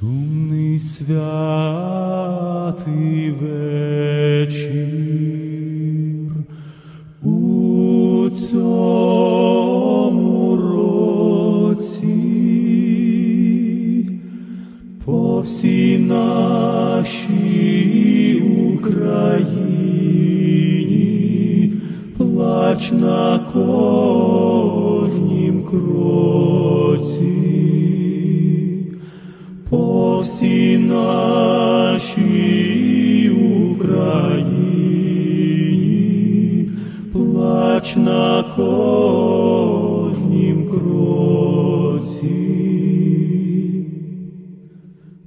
Сумний святий вечір у цьому році. По всій нашій Україні плач на кожнім по всій нашій Україні, плач на кожнім кроці.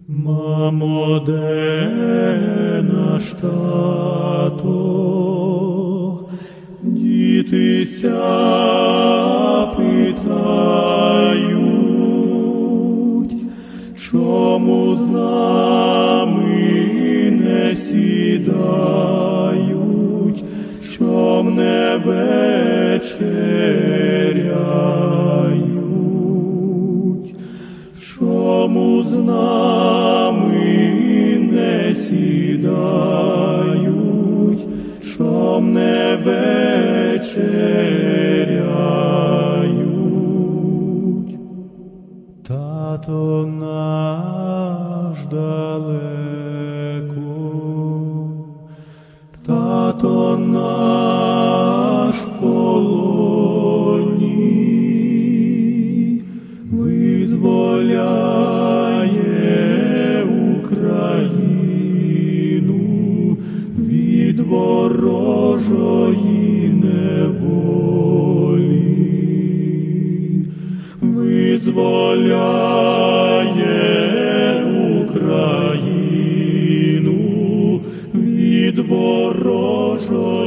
Мамо, де наш тато? Дітися питають, вечеряють, чому з нами не сідають, чом не вечеряють. Тато наш далеко, тато наш в полоні, визволяє Україну від ворожої неволі визволяє Україну від ворожої.